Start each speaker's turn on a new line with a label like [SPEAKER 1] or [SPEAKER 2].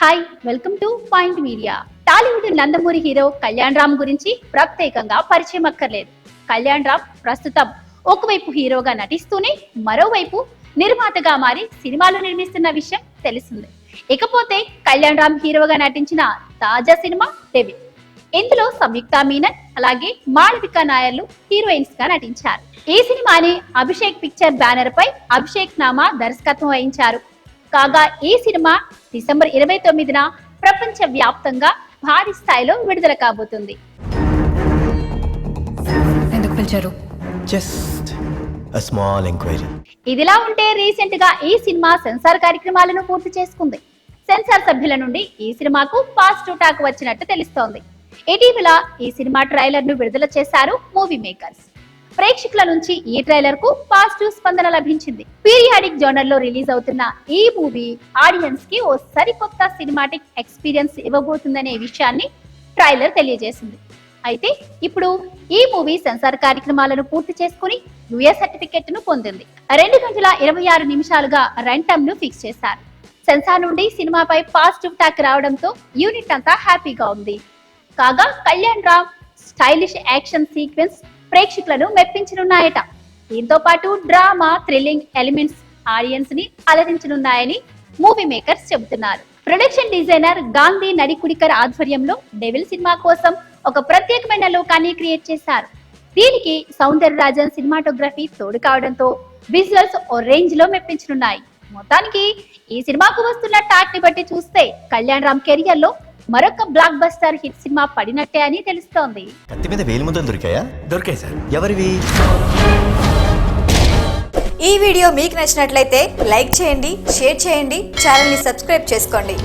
[SPEAKER 1] Hi welcome to Point Media Tollywood Nandamuri hero Kalyan Ram గురించి ప్రత్యేకంగా పరిచయం అక్కర్లేదు. కళ్యాణ్ రామ్ ప్రస్తుతం ఒకవైపు హీరోగా నటిస్తూనే మరోవైపు నిర్మాతగా మారి సినిమాలు నిర్మిస్తున్న విషయం తెలిసిందే ఇకపోతే కళ్యాణ్ రామ్ హీరోగా నటించిన తాజా సినిమా డెవిల్ ఇందులో సంయుక్త మీనన్ అలాగే మాళవిక నాయర్లు హీరోయిన్స్గా నటించారు. ఈ సినిమాని అభిషేక్ పిక్చర్ బ్యానర్ పై అభిషేక్ నామా దర్శకత్వం వహించారు. కాగా ఈ సినిమా డిసెంబర్ ఇరవై తొమ్మిదిన ప్రపంచ వ్యాప్తంగా భారీ స్థాయిలో విడుదల కాబోతుంది.
[SPEAKER 2] ఎందుకు పిలిచారు?
[SPEAKER 3] జస్ట్ అ స్మాల్ ఎంక్వైరీ
[SPEAKER 1] ఇదిలా ఉంటే రీసెంట్గా ఈ సినిమా సెన్సార్ కార్యక్రమాలను పూర్తి చేసుకుంది. సెన్సార్ సభ్యుల నుండి ఈ సినిమాకు పాజిటివ్ టాక్ వచ్చినట్టు తెలుస్తోంది. ఇటీవల ఈ సినిమా ట్రైలర్ను విడుదల చేశారు మూవీ మేకర్స్. ప్రేక్షకుల నుంచి ఈ ట్రైలర్కు పాజిటివ్ స్పందన లభించింది. పీరియాడిక్ జోనర్లో రిలీజ్ అవుతున్న ఈ మూవీ ఆడియన్స్కి ఓ సరికొత్త సినిమాటిక్ ఎక్స్పీరియన్స్ ఇవ్వబోతుందనే విషయాన్ని ట్రైలర్ తెలియజేసింది. అయితే ఇప్పుడు ఈ మూవీ సెన్సార్ కార్యక్రమాలను పూర్తి చేసుకుని యుఏ సర్టిఫికెట్ను పొందింది. రెండు గంటల ఇరవై ఆరు నిమిషాలుగా రన్ టైమ్ను ఫిక్స్ చేశారు. సెన్సార్ నుండి సినిమాపై పాజిటివ్ టాక్ రావడంతో యూనిట్ అంతా హ్యాపీగా ఉంది. కాగా Kalyan Ram stylish action sequence ప్రేక్షకులను మెప్పించనున్నాయట. దీంతో పాటు డ్రామా థ్రిల్లింగ్ ఎలిమెంట్స్ ఆడియన్స్ని అలరించనున్నాయని మూవీ మేకర్స్ చెబుతున్నారు. ప్రొడక్షన్ డిజైనర్ గాంధీ నడికుడికర్ ఆధ్వర్యంలో డెవిల్ సినిమా కోసం ఒక ప్రత్యేకమైన లోకాన్ని క్రియేట్ చేశారు. దీనికి సౌందర్య రాజన్ సినిమాటోగ్రఫీ తోడు కావడంతో విజువల్స్ ఓ రేంజ్లో మెప్పించనున్నాయి. మొత్తానికి ఈ సినిమాకు వస్తున్న టాక్ని బట్టి చూస్తే కళ్యాణ్ రామ్ కెరియర్లో మరొక బ్లాక్ బస్టర్ హిట్ సినిమా పడినట్టే అని తెలుస్తోంది.
[SPEAKER 3] కత్తి మీద వేలి ముద్దలు దొరికాయా?
[SPEAKER 4] దొరికాయి సార్.
[SPEAKER 3] ఎవరివి?
[SPEAKER 2] ఈ వీడియో మీకు నచ్చినట్లయితే లైక్ చేయండి షేర్ చేయండి ఛానల్ని సబ్స్క్రైబ్ చేసుకోండి.